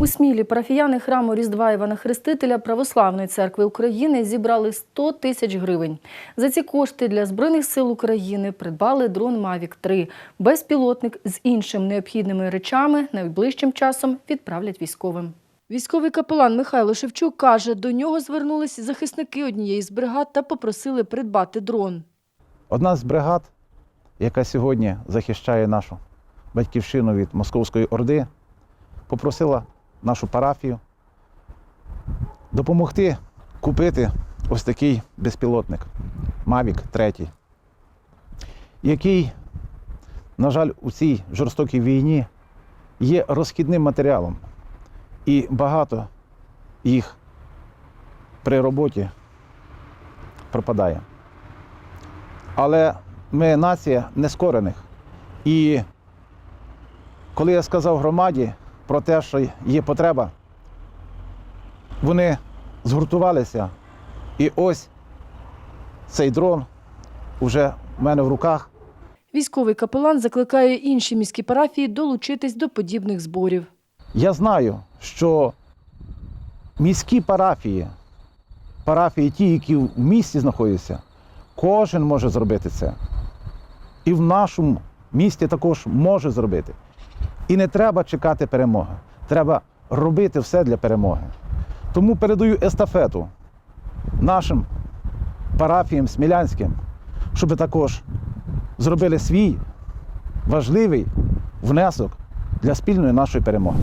У Смілі парафіяни храму Різдва Івана Хрестителя Православної церкви України зібрали 100 тисяч гривень. За ці кошти для Збройних сил України придбали дрон Mavic 3. Безпілотник з іншими необхідними речами найближчим часом відправлять військовим. Військовий капелан Михайло Шевчук каже, до нього звернулись захисники однієї з бригад та попросили придбати дрон. Одна з бригад, яка сьогодні захищає нашу батьківщину від Московської Орди, попросила нашу парафію допомогти купити ось такий безпілотник Mavic 3, який, на жаль, у цій жорстокій війні є розхідним матеріалом. І багато їх при роботі пропадає. Але ми нація нескорених. І коли я сказав громаді про те, що є потреба, вони згуртувалися. І ось цей дрон вже в мене в руках. Військовий капелан закликає інші міські парафії долучитись до подібних зборів. Я знаю, що міські парафії, парафії ті, які в місті знаходяться, кожен може зробити це. І в нашому місті також може зробити. І не треба чекати перемоги. Треба робити все для перемоги. Тому передаю естафету нашим парафіям смілянським, щоб також зробили свій важливий внесок для спільної нашої перемоги.